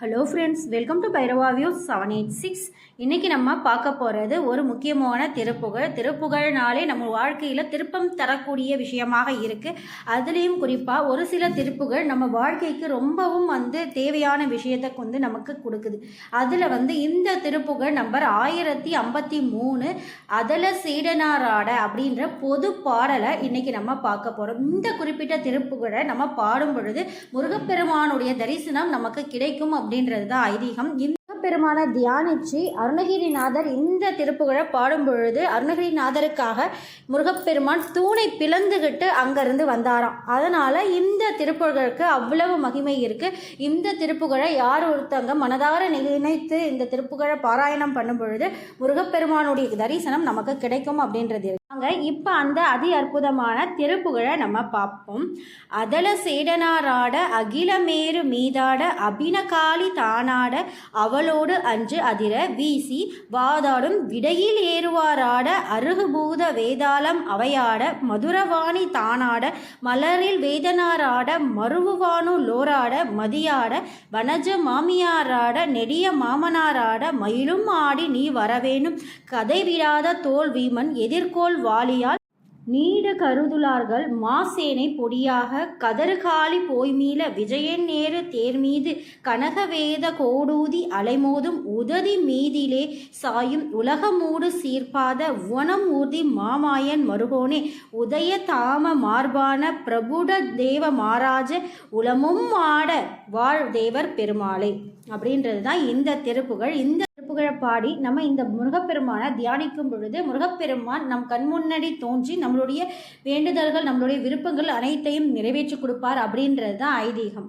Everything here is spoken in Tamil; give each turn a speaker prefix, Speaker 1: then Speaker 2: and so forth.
Speaker 1: Hello friends welcome to Bhairava view seven eight six இன்றைக்கி நம்ம பார்க்க போகிறது ஒரு முக்கியமான திருப்புகழ். திருப்புகழ்னாலே நம்ம வாழ்க்கையில் திருப்பம் தரக்கூடிய விஷயமாக இருக்குது அதுலேயும் குறிப்பாக ஒரு சில திருப்புகள் நம்ம வாழ்க்கைக்கு ரொம்பவும் வந்து தேவையான விஷயத்தை வந்து நமக்கு கொடுக்குது. அதில் வந்து இந்த திருப்புகழ் நம்பர் ஆயிரத்தி ஐம்பத்தி மூணு அதல சீடனாராட அப்படின்ற பொது பாடலை இன்றைக்கி நம்ம பார்க்க போகிறோம் இந்த குறிப்பிட்ட திருப்புகழை நம்ம பாடும் பொழுது முருகப்பெருமானுடைய தரிசனம் நமக்கு கிடைக்கும் அப்படின்றது தான் ஐதீகம். பெருமான தியானிச்சு அருணகிரிநாதர் இந்த திருப்புகழை பாடும் பொழுது அருணகிரிநாதருக்காக முருகப்பெருமான் தூணை பிளந்துகிட்டு அங்கேருந்து வந்தாராம். அதனால் இந்த திருப்புகழுக்கு அவ்வளவு மகிமை இருக்குது இந்த திருப்புகழை யார் ஒருத்தங்க மனதார நினைத்து இந்த திருப்புகழை பாராயணம் பண்ணும் பொழுது முருகப்பெருமானுடைய தரிசனம் நமக்கு கிடைக்கும் அப்படின்றது வாங்க இப்போ அந்த அதி அற்புதமான திருப்புகழை நம்ம பார்ப்போம். அதல சேடனாராட அகிலமேரு மீதாட அபினகாளி தானாட அவளோடு அன்று அதிர வீசி வாதாடும் விடையில் ஏறுவாராட அருகுபூத வேதாளம் அவையாட மதுரவாணி தானாட மலரில் வேதனாராட மருவுவானு லோராட மதியாட வனஜ மாமியாராட நெடிய மாமனாராட மயிலும் ஆடி நீ வரவேணும். கதை விடாத தோல் வீமன் எதிர்கோள் வாலியால் நீட கருதுலார்கள் மாசேனை பொடியாக கதறுகாலி போய்மீள விஜயன் நேரு தேர்மீது கனகவேத கோடூதி அலைமோதும் உததி மீதிலே சாயும் உலகமூடு சீர்பாத உவனம் ஊர்தி மாமாயன் மருகோனே. உதய தாம மார்பான பிரபுட தேவ மாராஜ உலமும் ஆட வாழ் தேவர் பெருமாளே. அப்படின்றது தான் இந்த திருப்புகள் இந்த திருப்புகழ பாடி நம்ம இந்த முருகப்பெருமானை தியானிக்கும் பொழுது முருகப்பெருமான் நம் கண் முன்னாடி தோன்றி நம்மளுடைய வேண்டுதல்கள் நம்மளுடைய விருப்பங்கள் அனைத்தையும் நிறைவேற்றி கொடுப்பார் அப்படின்றது தான் ஐதீகம்.